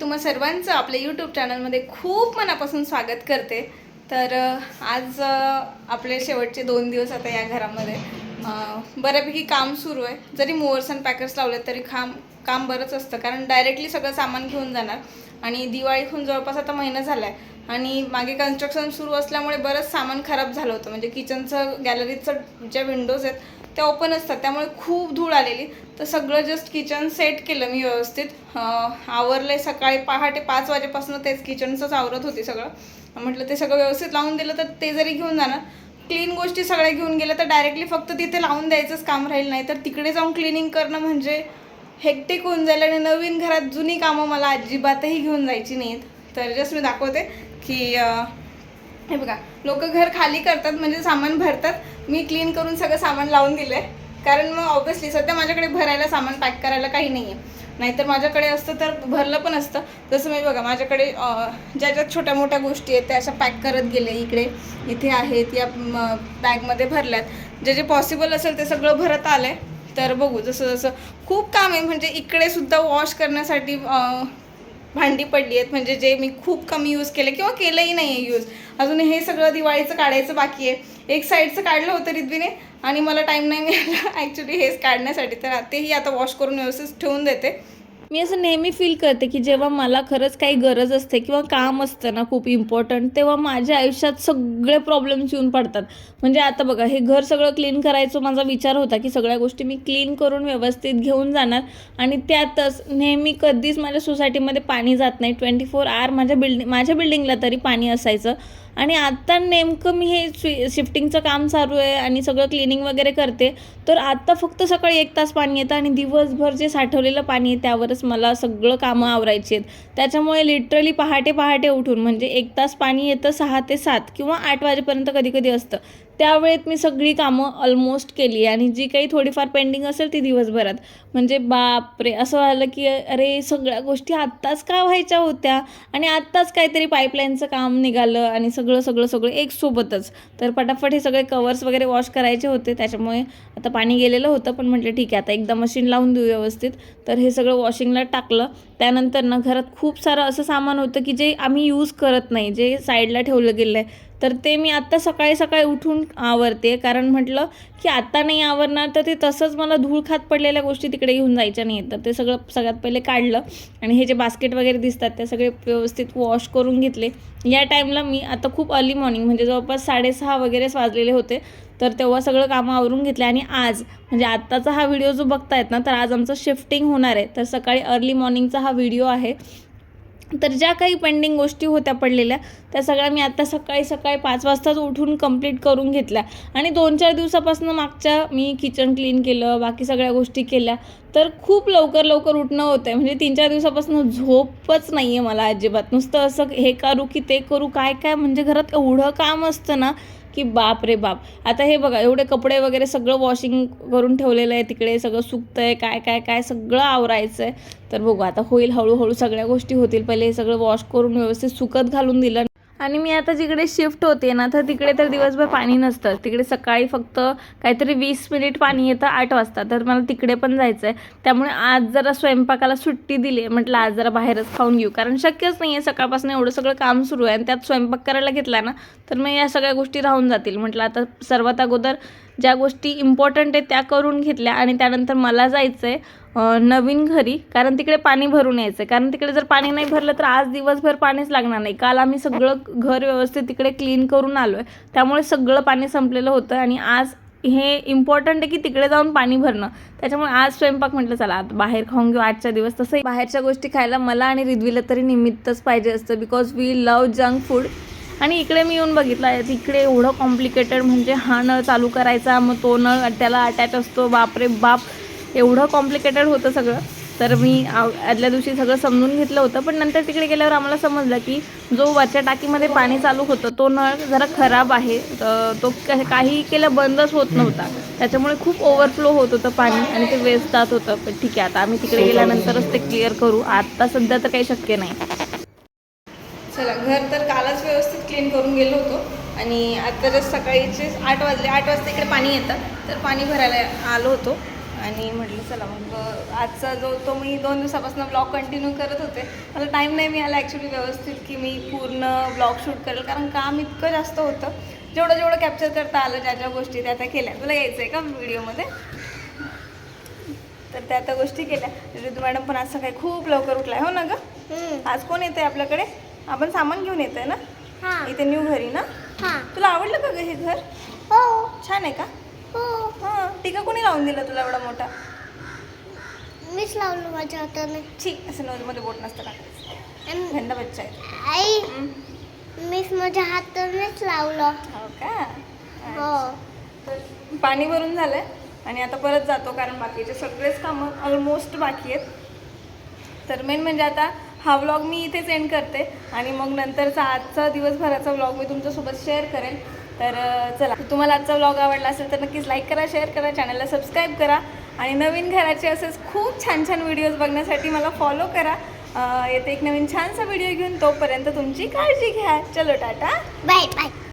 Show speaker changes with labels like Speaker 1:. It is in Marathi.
Speaker 1: सर्वांचं आपल्या यूट्यूब चॅनलमध्ये खूप मनापासून स्वागत करते. तर आज आपले शेवटचे दोन दिवस आता या घरामध्ये. बऱ्यापैकी काम सुरू आहे. जरी मोवर्स अँड पॅकर्स लावले तरी काम काम बरंच असतं. कारण डायरेक्टली सगळं सामान घेऊन जाणार. आणि दिवाळीहून जवळपास आता महिना झाला आहे आणि मागे कन्स्ट्रक्शन सुरू असल्यामुळे बरंच सामान खराब झालं होतं. म्हणजे किचनचं गॅलरीचं ज्या विंडोज आहेत त्या ओपन असतात. त्यामुळे खूप धूळ आलेली. तर सगळं जस्ट किचन सेट केलं मी व्यवस्थित. आवरले सकाळी पहाटे पाच वाजेपासून तेच किचनचंच आवरत होती सगळं. म्हटलं ते सगळं व्यवस्थित लावून दिलं तर ते जरी घेऊन जाणार क्लीन गोष्टी सगळ्या घेऊन गेल्या तर डायरेक्टली फक्त तिथे लावून द्यायचंच काम राहील नाही. तर तिकडे जाऊन क्लिनिंग करणं म्हणजे हेक्टिक होऊन जाईल आणि नवीन घरात जुनी कामं मला अजिबातही घेऊन जायची नाहीत. तर जस्ट मी दाखवते. की हे बघा लोक घर खाली करतात म्हणजे सामान भरतात. मी क्लीन करून सगळं सामान लावून दिलं आहे कारण मग ऑब्व्हियसली सध्या माझ्याकडे भरायला सामान पॅक करायला काही नाही आहे नाहीतर माझ्याकडे असतं तर भरलं पण असतं. जसं मी बघा माझ्याकडे ज्या ज्या छोट्या मोठ्या गोष्टी आहेत त्या अशा पॅक करत गेले इकडे. इथे आहेत या बॅगमध्ये भरल्यात. जे जे पॉसिबल असेल ते सगळं भरत आलं आहे तर बघू जसं जसं खूप काम आहे म्हणजे इकडे सुद्धा वॉश करण्यासाठी भांडी पडली आहेत. म्हणजे जे मी खूप कमी यूज केले किंवा केलंही नाही आहे यूज अजून हे सगळं दिवाळीचं काढायचं बाकी आहे. एक साईडचं काढलं होतं रिद्वीने आणि मला टाईम नाही मिळाला. ॲक्च्युली हेच काढण्यासाठी. तर तेही आता वॉश करून व्यवस्थित ठेवून देते.
Speaker 2: मी असं नेहमी फील करते की जेव्हा मला खरंच काही गरज असते किंवा काम असतं ना खूप इम्पॉर्टंट तेव्हा माझ्या आयुष्यात सगळे प्रॉब्लेम्स येऊन पडतात. म्हणजे आता बघा हे घर सगळं क्लीन करायचं माझा विचार होता की सगळ्या गोष्टी मी क्लीन करून व्यवस्थित घेऊन जाणार आणि त्यातच नेहमी कधीच माझ्या सोसायटीमध्ये पाणी जात नाही. ट्वेंटी फोर आवर माझ्या बिल्डिंग माझ्या बिल्डिंगला तरी पाणी असायचं. आणि आत्ता नेमकं मी हे स्वी शिफ्टिंगचं काम चालू आहे आणि सगळं क्लिनिंग वगैरे करते तर आत्ता फक्त सकाळी एक तास पाणी येतं आणि दिवसभर जे साठवलेलं पाणी आहे त्यावरच मला सगळं कामं आवरायची आहेत. त्याच्यामुळे लिटरली पहाटे पहाटे उठून म्हणजे एक तास पाणी येतं सहा ते सात किंवा आठ वाजेपर्यंत कधी कधी असतं. त्यावेळेत मी सगळी कामं ऑलमोस्ट केली आणि जी काही थोडीफार पेंडिंग असेल ती दिवसभरात. म्हणजे बापरे असं झालं की अरे सगळ्या गोष्टी आत्ताच का व्हायच्या होत्या? आणि आत्ताच काहीतरी पाईपलाईनचं काम निघालं आणि सगळं सगळं सगळं एक सोबतच. तर पटापट हे सगळे कवर्स वगैरे वॉश करायचे होते. त्याच्यामुळे आता पाणी गेलेलं होतं पण म्हटलं ठीक आहे आता एकदा मशीन लावून देऊ व्यवस्थित. तर हे सगळं वॉशिंगला टाकलं. त्यानंतर ना घरात खूप सारं असं सामान होतं की जे आम्ही यूज करत नाही जे साईडला ठेवलं गेलं आहे तर ते मी आत्ता सकाळी सकाळी उठून आवरते. कारण म्हटलं की आत्ता नाही आवरणार तर ते तसंच मला धूळ खात पडलेल्या गोष्टी तिकडे घेऊन जायच्या नाही तर ते सगळं सगळ्यात पहिले काढलं आणि हे जे बास्केट वगैरे दिसतात ते सगळे व्यवस्थित वॉश करून घेतले. या टाईमला मी आता खूप अर्ली मॉर्निंग म्हणजे जवळपास साडेसहा वगैरेच वाजलेले होते. तर तेव्हा सगळं कामं आवरून घेतले आणि आज म्हणजे आत्ताचा हा व्हिडिओ जो बघतायत ना तर आज आमचं शिफ्टिंग होणार आहे. तर सकाळी अर्ली मॉर्निंगचा हा व्हिडिओ आहे. तर ज्या काही पेंडिंग गोष्टी होत्या पडलेल्या त्या सगळ्या मी आत्ता सकाळी सकाळी पाच वाजताच उठून कंप्लीट करून घेतल्या. आणि दोन चार दिवसापासून मागच्या मी किचन क्लीन केलं बाकी सगळ्या गोष्टी केल्या. तर खूप लवकर लवकर उठणं होतं आहे म्हणजे तीन चार दिवसापासून झोपच नाही आहे मला अजिबात. नुसतं असं हे करू की ते करू काय काय म्हणजे घरात एवढं काम असतं ना की बाप रे बाप. आता हे बघा एवढे कपडे वगैरे सगळं वॉशिंग करून ठेवलेलं आहे तिकडे सगळं सुकतं आहे काय काय काय सगळं आवरायचं आहे तर बघू आता होईल हळूहळू सगळ्या गोष्टी होतील. पहिले हे सगळं वॉश करून व्यवस्थित सुकत घालून दिलं. आणि मी आता जिकडे शिफ्ट होते ना तर तिकडे तर दिवसभर पाणी नसतं. तिकडे सकाळी फक्त काहीतरी वीस मिनिट पाणी येतं आठ वाजता. तर मला तिकडे पण जायचं आहे त्यामुळे आज जरा स्वयंपाकाला सुट्टी दिली आहे म्हटलं आज जरा बाहेरच खाऊन घेऊ. कारण शक्यच नाही आहे सकाळपासून एवढं सगळं काम सुरू आहे. आणि त्यात स्वयंपाक करायला घेतला ना तर मग या सगळ्या गोष्टी राहून जातील. म्हटलं आता सर्वात अगोदर ज्या गोष्टी इम्पॉर्टंट आहेत त्या करून घेतल्या आणि त्यानंतर मला जायचं आहे नवीन घरी. कारण तिकडे पाणी भरून यायचं आहे कारण तिकडे जर पाणी नाही भरलं तर आज दिवसभर पाणीच लागणार नाही. काल आम्ही सगळं घर व्यवस्थित तिकडे क्लीन करून आलो आहे त्यामुळे सगळं पाणी संपलेलं होतं आणि आज हे इम्पॉर्टंट आहे की तिकडे जाऊन पाणी भरणं. त्याच्यामुळे आज स्वयंपाक म्हटलं चला आता बाहेर खाऊन घेऊ आजच्या दिवस. तसंही बाहेरच्या गोष्टी खायला मला आणि रिद्वीला तरी निमित्तच पाहिजे असतं. Because we love junk food आणि इकडे मी येऊन बघितलं आहे तिकडे एवढं कॉम्प्लिकेटेड म्हणजे हा नळ चालू करायचा मग तो नळ त्याला अटॅच असतो. बापरे बाप एवढं कॉम्प्लिकेटेड होतं सगळं. तर मी आदल्या दिवशी सगळं समजून घेतलं होतं पण नंतर तिकडे गेल्यावर आम्हाला समजलं की जो वरच्या टाकीमध्ये पाणी चालू होतं तो नळ जरा खराब आहे. तो क- काही केलं बंदच होत नव्हता. त्याच्यामुळे खूप ओव्हरफ्लो होत होतं पाणी आणि ते वेस्ट जात होतं. पण ठीक आहे आता आम्ही तिकडे गेल्यानंतरच ते क्लिअर करू. आत्ता सध्या तर काही शक्य नाही.
Speaker 1: चला घर तर कालच व्यवस्थित क्लीन करून गेलो होतो. आणि आता जस्ट सकाळीचे आठ वाजले आठ वाजता इकडे पाणी येतं तर पाणी भरायला आलो होतो.
Speaker 2: आणि म्हटलं चला मग आजचा जो तो मी दोन दिवसापासून ब्लॉग कंटिन्यू करत होते मला टाईम नाही मिळाला ॲक्च्युली व्यवस्थित की मी पूर्ण ब्लॉग शूट करेल कारण काम इतकं जास्त होतं. जेवढं जेवढं कॅप्चर करता आलं ज्या ज्या गोष्टी त्या त्या केल्या. तुला यायचं आहे का व्हिडिओमध्ये तर त्या त्या गोष्टी केल्या. ऋतू मॅडम पण आज सकाळी खूप लवकर उठलाय हो ना ग? आज कोण येते आपल्याकडे? आपण सामान घेऊन येतोय ना?
Speaker 3: हा.
Speaker 2: इथे न्यू घरी ना?
Speaker 3: हा.
Speaker 2: तुला आवडलं का ग हे घर?
Speaker 3: हो.
Speaker 2: छान आहे का?
Speaker 3: हो.
Speaker 2: हां. टीका कोणी लावून दिला तुला एवढा मोठा?
Speaker 3: मीच लावलं माझ्या हाताने.
Speaker 2: ठीक असं नोजमध्ये बोट नसतं टाकायचं. थंड बच्चा आहे.
Speaker 3: आई
Speaker 2: हं.
Speaker 3: मीच माझ्या हातानेच लावलं.
Speaker 2: हो का?
Speaker 3: हो.
Speaker 2: तर पाणी भरून झालंय आणि आता परत जातो कारण बाकीचे सगळेच कामं ऑलमोस्ट बाकी आहेत. तर मेन म्हणजे आता हा व्लॉग मी इथेच एंड करते. आणि मग नंतरचा आजचा दिवसभराचा व्लॉग मी तुमच्यासोबत शेअर करेन तर चला. तुम्हाला आजचा व्लॉग आवडला असेल तर नक्कीच लाईक करा शेअर करा चॅनलला सबस्क्राईब करा. आणि नवीन घराचे असेच खूप छान छान व्हिडिओज बघण्यासाठी मला फॉलो करा. येते एक नवीन छानसा व्हिडिओ घेऊन. तोपर्यंत तुमची काळजी घ्या. चलो टाटा.
Speaker 3: Bye bye